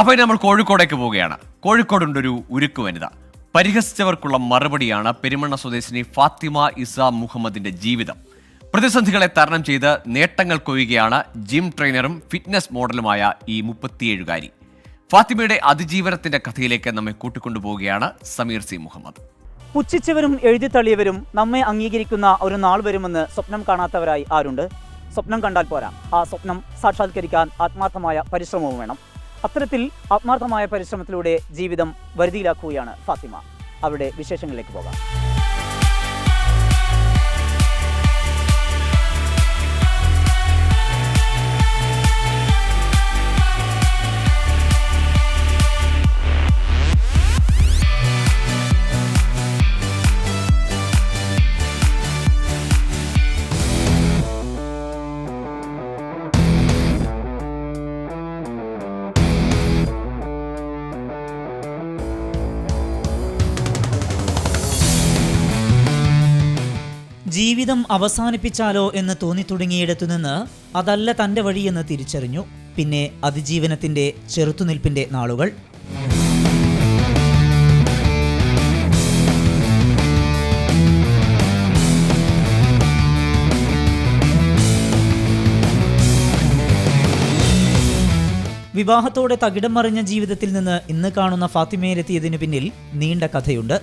അപ്പോൾ നമ്മൾ കോഴിക്കോടേക്ക് പോവുകയാണ്. കോഴിക്കോടുണ്ടൊരു ഉരുക്ക് വനിത. പരിഹസിച്ചവർക്കുള്ള മറുപടിയാണ് പെരുമണ്ണ സ്വദേശിനി ഫാത്തിമ ഇസ മുഹമ്മദിന്റെ ജീവിതം. പ്രതിസന്ധികളെ തരണം ചെയ്ത് നേട്ടങ്ങൾ കൊയ്യുകയാണ് ജിം ട്രെയിനറും ഫിറ്റ്നസ് മോഡലുമായ ഈ മുപ്പത്തിയേഴുകാരി. ഫാത്തിമയുടെ അതിജീവനത്തിന്റെ കഥയിലേക്ക് നമ്മെ കൂട്ടിക്കൊണ്ടുപോവുകയാണ് സമീർ സി മുഹമ്മദ്. പുച്ഛിച്ചവരും എഴുതിത്തള്ളിയവരും നമ്മെ അംഗീകരിക്കുന്ന ഒരു നാൾ വരുമെന്ന് സ്വപ്നം കാണാത്തവരായി ആരുണ്ട്? സ്വപ്നം കണ്ടാൽ പോരാ. ആ സ്വപ്നം സാക്ഷാത്കരിക്കാൻ ആത്മാർത്ഥമായ പരിശ്രമവും വേണം. അത്തരത്തിൽ ആത്മാർത്ഥമായ പരിശ്രമത്തിലൂടെ ജീവിതം വരുതിയിലാക്കുകയാണ് ഫാത്തിമ. അവരുടെ വിശേഷങ്ങളിലേക്ക് പോകാം. ജീവിതം അവസാനിപ്പിച്ചാലോ എന്ന് തോന്നിത്തുടങ്ങിയിടത്തു നിന്ന് അതല്ല തന്റെ വഴിയെന്ന് തിരിച്ചറിഞ്ഞു. പിന്നെ അതിജീവനത്തിന്റെ ചെറുത്തുനിൽപ്പിന്റെ നാളുകൾ. വിവാഹത്തോടെ തകിടം മറിഞ്ഞ ജീവിതത്തിൽ നിന്ന് ഇന്ന് കാണുന്ന ഫാത്തിമയിലെത്തിയതിനു പിന്നിൽ നീണ്ട കഥയുണ്ട്.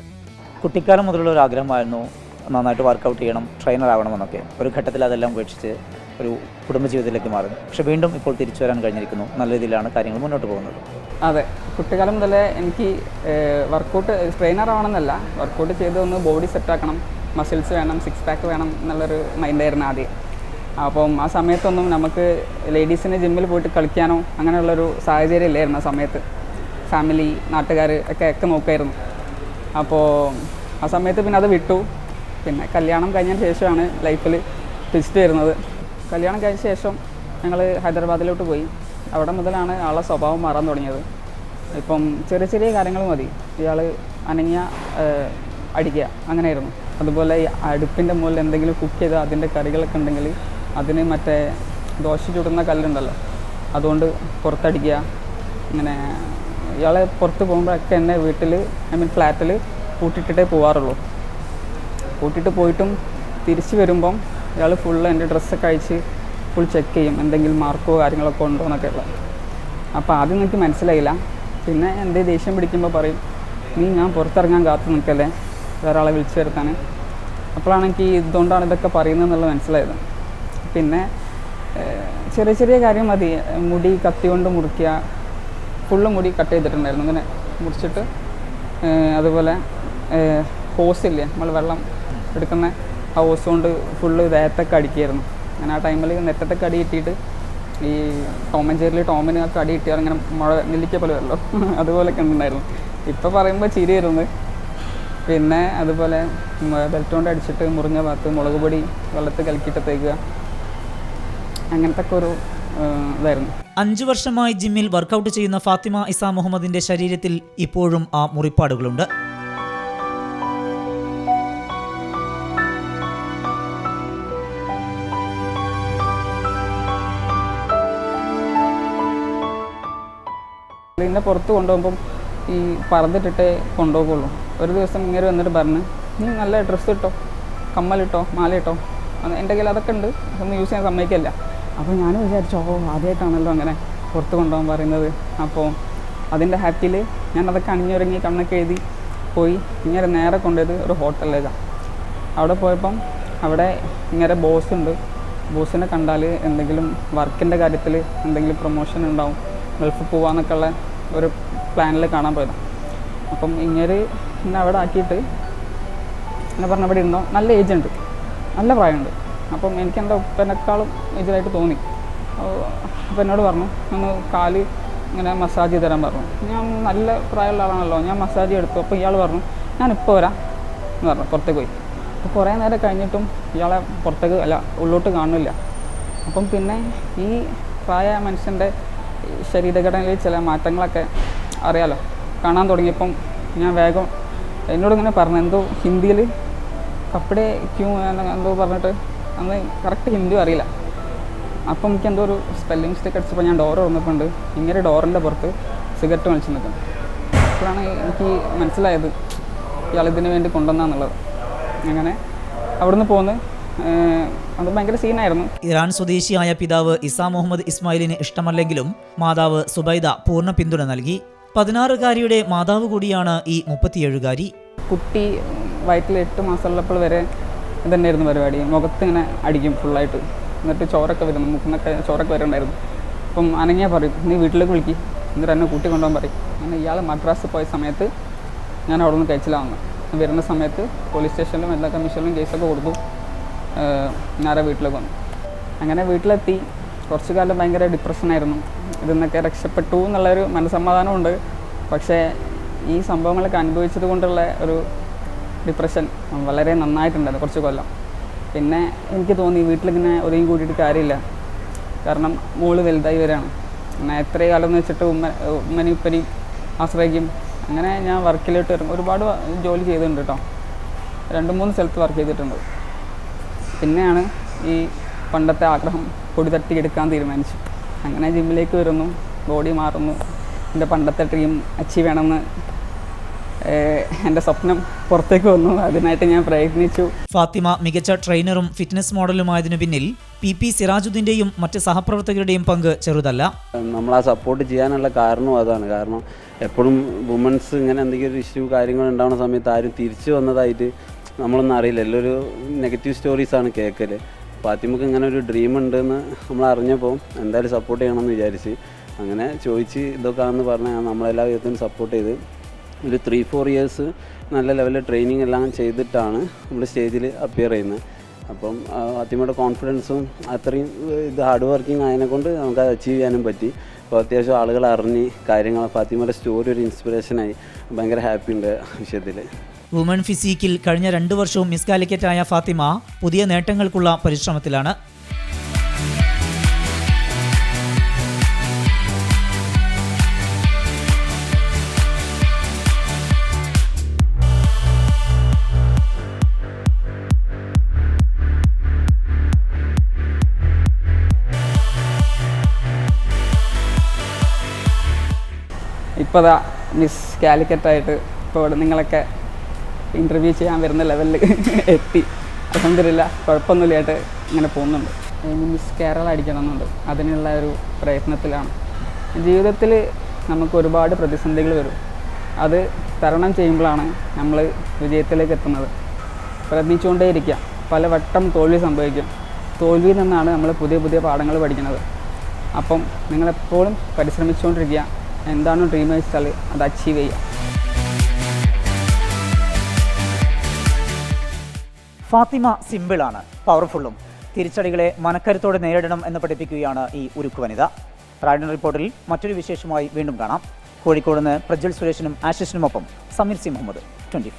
കുട്ടിക്കാലം മുതലുള്ള ഒരു ആഗ്രഹമായിരുന്നു നന്നായിട്ട് വർക്കൗട്ട് ചെയ്യണം ട്രെയിനർ ആവണമെന്നൊക്കെ ഒരു ഘട്ടത്തിൽ അതെല്ലാം ഉപേക്ഷിച്ച് ഒരു കുടുംബജീവിതത്തിലേക്ക് മാറും പക്ഷെ വീണ്ടും ഇപ്പോൾ തിരിച്ചു വരാൻ കഴിഞ്ഞിരിക്കുന്നു. നല്ല രീതിയിലാണ് കാര്യങ്ങൾ മുന്നോട്ട് പോകുന്നത്. അതെ. കുട്ടിക്കാലം മുതലേ എനിക്ക് വർക്കൗട്ട് ട്രെയിനർ ആവണമെന്നല്ല വർക്കൗട്ട് ചെയ്ത് ഒന്ന് ബോഡി സെറ്റാക്കണം മസിൽസ് വേണം സിക്സ് പാക്ക് വേണം എന്നുള്ളൊരു മൈൻഡായിരുന്നു ആദ്യം. അപ്പം ആ സമയത്തൊന്നും നമുക്ക് ലേഡീസിന് ജിമ്മിൽ പോയിട്ട് കളിക്കാനോ അങ്ങനെയുള്ളൊരു സാഹചര്യം ഇല്ലായിരുന്നു ആ സമയത്ത്. ഫാമിലി നാട്ടുകാർ ഒക്കെ ഒക്കെ നോക്കായിരുന്നു. അപ്പോൾ ആ സമയത്ത് പിന്നെ അത് വിട്ടു. പിന്നെ കല്യാണം കഴിഞ്ഞതിന് ശേഷമാണ് ലൈഫിൽ ട്വിസ്റ്റ് വരുന്നത്. കല്യാണം കഴിഞ്ഞ ശേഷം ഞങ്ങൾ ഹൈദരാബാദിലോട്ട് പോയി. അവിടെ മുതലാണ് ആളെ സ്വഭാവം മാറാൻ തുടങ്ങിയത്. ഇപ്പം ചെറിയ ചെറിയ കാര്യങ്ങൾ മതി. ഇയാൾ അനങ്ങിയ അടിക്കുക. അങ്ങനെയായിരുന്നു. അതുപോലെ ഈ അടുപ്പിന്റെ മുകളിൽ എന്തെങ്കിലും കുക്ക് ചെയ്ത് അതിന്റെ കറികളൊക്കെ ഉണ്ടെങ്കിൽ അതിന് മറ്റേ ദോശ ചുടുന്ന കല്ലുണ്ടല്ലോ. അതുകൊണ്ട് പുറത്തടിക്കുക. ഇങ്ങനെ ഇയാളെ പുറത്ത് പോകുമ്പോഴൊക്കെ എന്നെ വീട്ടിൽ ഐ മീൻ ഫ്ലാറ്റിൽ കൂട്ടിയിട്ടിട്ടേ പോവാറുള്ളൂ. കൂട്ടിയിട്ട് പോയിട്ടും തിരിച്ച് വരുമ്പം ഇയാൾ ഫുൾ എന്റെ ഡ്രസ്സൊക്കെ അയച്ച് ഫുൾ ചെക്ക് ചെയ്യും എന്തെങ്കിലും മാർക്കോ കാര്യങ്ങളൊക്കെ ഉണ്ടോ എന്നൊക്കെ ഉള്ളത്. അപ്പോൾ ആദ്യം എനിക്ക് മനസ്സിലായില്ല. പിന്നെ എന്റെ ദേഷ്യം പിടിക്കുമ്പോൾ പറയും നീ ഞാൻ പുറത്തിറങ്ങാൻ കാത്തു നിൽക്കല്ലേ? വേറെ ആളെ വിളിച്ചു വരുത്താൻ അപ്പോഴാണ് എനിക്ക് ഇതുകൊണ്ടാണ് ഇതൊക്കെ പറയുന്നത് എന്നുള്ളത് മനസ്സിലായത്. പിന്നെ ചെറിയ ചെറിയ കാര്യം മതി. മുടി കത്തി കൊണ്ട് മുറിക്കുക. ഫുള്ള് മുടി കട്ട് ചെയ്തിട്ടുണ്ടായിരുന്നു. ഇങ്ങനെ മുറിച്ചിട്ട് അതുപോലെ ഹോസില്ലേ നമ്മൾ വെള്ളം എടുക്കുന്ന ആ ഹോസ് കൊണ്ട് ഫുള്ള് ദേഹത്തൊക്കെ അടിക്കുകയായിരുന്നു അങ്ങനെ ആ ടൈമിൽ നെറ്റത്തൊക്കെ അടി കിട്ടിയിട്ട് ഈ ടോമൻ ചേരിൽ ടോമിന് ഒക്കെ അടി കിട്ടിയാൽ ഇങ്ങനെ മഴ നെല്ലിക്ക പോലെ വരല്ലോ. അതുപോലെയൊക്കെ ഉണ്ടായിരുന്നു. ഇപ്പോൾ പറയുമ്പോൾ ചിരി വരുന്നത് പിന്നെ അതുപോലെ ബെൽറ്റ് കൊണ്ട് അടിച്ചിട്ട് മുറിഞ്ഞ ഭാഗത്ത് മുളക് പൊടി വെള്ളത്തിൽ കലക്കിയിട്ട് തേക്കുക. അങ്ങനത്തെ ഒക്കെ ഒരു ഇതായിരുന്നു. അഞ്ചു വർഷമായി ജിമ്മിൽ വർക്കൗട്ട് ചെയ്യുന്ന ഫാത്തിമ ഇസാ മുഹമ്മദിന്റെ ശരീരത്തിൽ ഇപ്പോഴും ആ മുറിപ്പാടുകളുണ്ട്. ഇതിനെ പുറത്ത് കൊണ്ടുപോകുമ്പം ഈ പറന്നിട്ടിട്ടേ കൊണ്ടുപോകുള്ളൂ. ഒരു ദിവസം ഇങ്ങനെ വന്നിട്ട് പറഞ്ഞ് നീ നല്ല ഡ്രസ്സ് ഇട്ടോ കമ്മലിട്ടോ മാലയിട്ടോ എന്റെ കയ്യിൽ അതൊക്കെ ഉണ്ട് അതൊന്നും യൂസ് ചെയ്യാൻ സമ്മതിക്കില്ല. അപ്പോൾ ഞാൻ വിചാരിച്ചു ഓ ആദ്യമായിട്ടാണല്ലോ അങ്ങനെ പുറത്ത് കൊണ്ടുപോകാൻ പറയുന്നത്. അപ്പോൾ അതിന്റെ ഹാപ്പിയിൽ ഞാൻ അതൊക്കെ അണിഞ്ഞൊരുങ്ങി കണ്ണൊക്കെ എഴുതി പോയി ഇങ്ങനെ നേരെ കൊണ്ടുപോയത് ഒരു ഹോട്ടലിലേക്കാണ് അവിടെ പോയപ്പം അവിടെ ഇങ്ങനെ ബോസ് ഉണ്ട്. ബോസിനെ കണ്ടാൽ എന്തെങ്കിലും വർക്കിന്റെ കാര്യത്തിൽ എന്തെങ്കിലും പ്രൊമോഷൻ ഉണ്ടാവും. ഗൾഫിൽ പോവാന്നൊക്കെ ഉള്ള ഒരു പ്ലാനിൽ കാണാൻ പോയത്. അപ്പം ഇങ്ങനെ എന്നെ അവിടെ ആക്കിയിട്ട് എന്നെ പറഞ്ഞ അവിടെ ഇരുന്നോ? നല്ല ഏജ് ഉണ്ട്. നല്ല പ്രായമുണ്ട്. അപ്പം എനിക്ക് എന്റെ ഉപ്പനേക്കാളും ഏജിലായിട്ട് തോന്നി. അപ്പം എന്നോട് പറഞ്ഞു ഒന്ന് കാൽ ഇങ്ങനെ മസാജ് ചെയ്ത് തരാൻ പറഞ്ഞു. ഞാൻ നല്ല പ്രായമുള്ള ആളാണല്ലോ ഞാൻ മസാജ് എടുത്തു. അപ്പോൾ ഇയാൾ പറഞ്ഞു ഞാൻ ഞാനിപ്പോൾ വരാം. എന്ന് പറഞ്ഞു പുറത്തേക്ക് പോയി. അപ്പോൾ കുറേ നേരം കഴിഞ്ഞിട്ടും ഇയാളെ പുറത്തേക്ക് അല്ല ഉള്ളോട്ട് കാണുന്നില്ല. അപ്പം പിന്നെ ഈ പ്രായ മനുഷ്യന്റെ ശരീരഘടനയിൽ ചില മാറ്റങ്ങളൊക്കെ അറിയാലോ. കാണാൻ തുടങ്ങിയപ്പം ഞാൻ വേഗം എന്നോട് ഇങ്ങനെ പറഞ്ഞു എന്തോ ഹിന്ദിയിൽ കപ്പടെ ക്യൂ എന്തോ പറഞ്ഞിട്ട് അന്ന് കറക്റ്റ് ഹിന്ദി അറിയില്ല. അപ്പം എനിക്ക് എന്തോ ഒരു സ്പെല്ലിംഗ് മിസ്റ്റേക്ക് അടിച്ചപ്പോൾ ഞാൻ ഡോർ തുറന്നപ്പോണ്ട് ഇങ്ങനെ ഡോറിന്റെ പുറത്ത് സിഗരറ്റ് വലിച്ചു നിൽക്കും. അപ്പോഴാണ് എനിക്ക് മനസ്സിലായത് ഇയാൾ ഇതിന് വേണ്ടി കൊണ്ടുവന്നാന്നുള്ളത്. അങ്ങനെ അവിടുന്ന് പോന്ന് അത് ഭയങ്കര സീനായിരുന്നു. ഇറാൻ സ്വദേശിയായ പിതാവ് ഇസാ മുഹമ്മദ് ഇസ്മായിലിന് ഇഷ്ടമല്ലെങ്കിലും മാതാവ് സുബൈദ പൂർണ പിന്തുണ നൽകി. പതിനാറുകാരിയുടെ മാതാവ് കൂടിയാണ് ഈ മുപ്പത്തിയേഴുകാരി. കുട്ടി വയറ്റിൽ എട്ട് മാസമുള്ളപ്പോൾ വരെ ഇതന്നെയായിരുന്നു പരിപാടി. മുഖത്ത് ഇങ്ങനെ അടിക്കും ഫുള്ളായിട്ട് എന്നിട്ട് ചോറൊക്കെ വരുന്നു. മുഖന്നൊക്കെ ചോറൊക്കെ വരുന്നുണ്ടായിരുന്നു അപ്പം അനങ്ങിയാൽ പറയും നീ വീട്ടിലേക്ക് വിളിക്ക്. എന്നിട്ട് എന്നെ കൂട്ടി കൊണ്ടുപോകാൻ പറയും. അങ്ങനെ ഇയാൾ മദ്രാസ് പോയ സമയത്ത് ഞാൻ അവിടെ നിന്ന് കഴിച്ചിലാവുന്നു വരുന്ന സമയത്ത് പോലീസ് സ്റ്റേഷനിലും എല്ലാ കമ്മീഷനിലും കേസൊക്കെ കൊടുത്തു. ഞാനാ വീട്ടിലേക്ക് വന്നു. അങ്ങനെ വീട്ടിലെത്തി. കുറച്ചു കാലം ഭയങ്കര ഡിപ്രഷനായിരുന്നു ഇതിൽ നിന്നൊക്കെ രക്ഷപ്പെട്ടു എന്നുള്ളൊരു മനസ്സമാധാനമുണ്ട്. പക്ഷേ ഈ സംഭവങ്ങളൊക്കെ അനുഭവിച്ചത് കൊണ്ടുള്ള ഒരു ഡിപ്രഷൻ വളരെ നന്നായിട്ടുണ്ടായിരുന്നു കുറച്ച് കൊല്ലം. പിന്നെ എനിക്ക് തോന്നി വീട്ടിലിങ്ങനെ ഒതുങ്ങി കൂട്ടിയിട്ട് കാര്യമില്ല. കാരണം മോൾ വലുതായി വരികയാണ്. പിന്നെ എത്ര കാലം എന്ന് വെച്ചിട്ട് ഉമ്മ ഉമ്മനി ഉപ്പനി ആശ്രയിക്കും. അങ്ങനെ ഞാൻ വർക്കിലോട്ട് ഇറങ്ങും. ഒരുപാട് ജോലി ചെയ്തിട്ടുണ്ട് കേട്ടോ. രണ്ട് മൂന്ന് സ്ഥലത്ത് വർക്ക് ചെയ്തിട്ടുണ്ട്. പിന്നെയാണ് ഈ പണ്ടത്തെ ആഗ്രഹം പൊടി തട്ടിയെടുക്കാൻ തീരുമാനിച്ചു. അങ്ങനെ ജിമ്മിലേക്ക് വരുന്നു ബോഡി മാറുന്നു എന്റെ പണ്ടത്തെ ഡ്രീം അച്ചീവ് ചെയ്യണമെന്ന് എന്റെ സ്വപ്നം പുറത്തേക്ക് വന്നു. അതിനായിട്ട് ഞാൻ പ്രയത്നിച്ചു. ഫാത്തിമ മികച്ച ട്രെയിനറും ഫിറ്റ്നസ് മോഡലുമായതിനു പിന്നിൽ പി പി സിറാജുദ്ദീന്റെയും മറ്റ് സഹപ്രവർത്തകരുടെയും പങ്ക് ചെറുതല്ല. നമ്മൾ ആ സപ്പോർട്ട് ചെയ്യാനുള്ള കാരണവും അതാണ്. കാരണം എപ്പോഴും വുമൻസ് ഇങ്ങനെ എന്തെങ്കിലും ഒരു ഇഷ്യൂ കാര്യങ്ങൾ ഉണ്ടാവുന്ന സമയത്ത് ആരും തിരിച്ചു വന്നതായിട്ട് നമ്മളൊന്നും അറിയില്ല. എല്ലാവരും നെഗറ്റീവ് സ്റ്റോറീസാണ് കേൾക്കൽ ഫാത്തിമക്ക് ഇങ്ങനെ ഒരു ഡ്രീം ഉണ്ടെന്ന് നമ്മൾ അറിഞ്ഞപ്പോൾ എന്തായാലും സപ്പോർട്ട് ചെയ്യണമെന്ന് വിചാരിച്ച് അങ്ങനെ ചോദിച്ച് ഇതൊക്കെ ആണെന്ന് പറഞ്ഞാൽ നമ്മളെല്ലാ വിധത്തിലും സപ്പോർട്ട് ചെയ്ത് ഒരു ത്രീ ഫോർ ഇയേഴ്സ് നല്ല ലെവലിൽ ട്രെയിനിങ് എല്ലാം ചെയ്തിട്ടാണ് നമ്മൾ സ്റ്റേജിൽ അപ്പിയർ ചെയ്യുന്നത്. അപ്പം ഫാത്തിമയുടെ കോൺഫിഡൻസും അത്രയും ഇത് ഹാർഡ് വർക്കിംഗ് ആയതിനെ കൊണ്ട് നമുക്ക് അത് അച്ചീവ് ചെയ്യാനും പറ്റി. അപ്പോൾ അത്യാവശ്യം ആളുകൾ അറിഞ്ഞ് കാര്യങ്ങൾ ഫാത്തിമയുടെ സ്റ്റോറി ഒരു ഇൻസ്പിറേഷനായി ഭയങ്കര ഹാപ്പി ഉണ്ട് വിഷയത്തിൽ വുമൺ ഫിസീക്കിൽ കഴിഞ്ഞ രണ്ടു വർഷവും മിസ് കാലിക്കറ്റായ ഫാത്തിമ പുതിയ നേട്ടങ്ങൾക്കുള്ള പരിശ്രമത്തിലാണ്. ഇപ്പോൾ മിസ് കാലിക്കറ്റായിട്ട് ഇപ്പോൾ ഇവിടെ നിങ്ങളൊക്കെ ഇന്റർവ്യൂ ചെയ്യാൻ വരുന്ന ലെവലിൽ എത്തി. അലഹമില്ല കുഴപ്പമൊന്നുമില്ലായിട്ട് ഇങ്ങനെ പോകുന്നുണ്ട്. മിസ് കേരള അടിക്കണമെന്നുണ്ട്. അതിനുള്ള ഒരു പ്രയത്നത്തിലാണ്. ജീവിതത്തിൽ നമുക്ക് ഒരുപാട് പ്രതിസന്ധികൾ വരും. അത് തരണം ചെയ്യുമ്പോഴാണ് നമ്മൾ വിജയത്തിലേക്ക് എത്തുന്നത്. പ്രയത്നിച്ചുകൊണ്ടേയിരിക്കുക പല വട്ടം തോൽവി സംഭവിക്കും. തോൽവിയിൽ നിന്നാണ് നമ്മൾ പുതിയ പുതിയ പാഠങ്ങൾ പഠിക്കുന്നത്. അപ്പം നിങ്ങളെപ്പോഴും പരിശ്രമിച്ചുകൊണ്ടിരിക്കുക. എന്താണ് ഡ്രീം വെച്ചാൽ അത് അച്ചീവ് ചെയ്യുക. ഫാത്തിമ സിമ്പിളാണ് പവർഫുള്ളും തിരിച്ചടികളെ മനക്കരുത്തോടെ നേരിടണം എന്ന് പഠിപ്പിക്കുകയാണ് ഈ ഉരുക്കു വനിത. റാഡിൻ റിപ്പോർട്ടിൽ മറ്റൊരു വിശേഷമായി വീണ്ടും കാണാം. കോഴിക്കോട് നിന്ന് പ്രജ്വൽ സുരേഷിനും ആശിഷിനുമൊപ്പം സമീർ സി മുഹമ്മദ് ട്വന്റി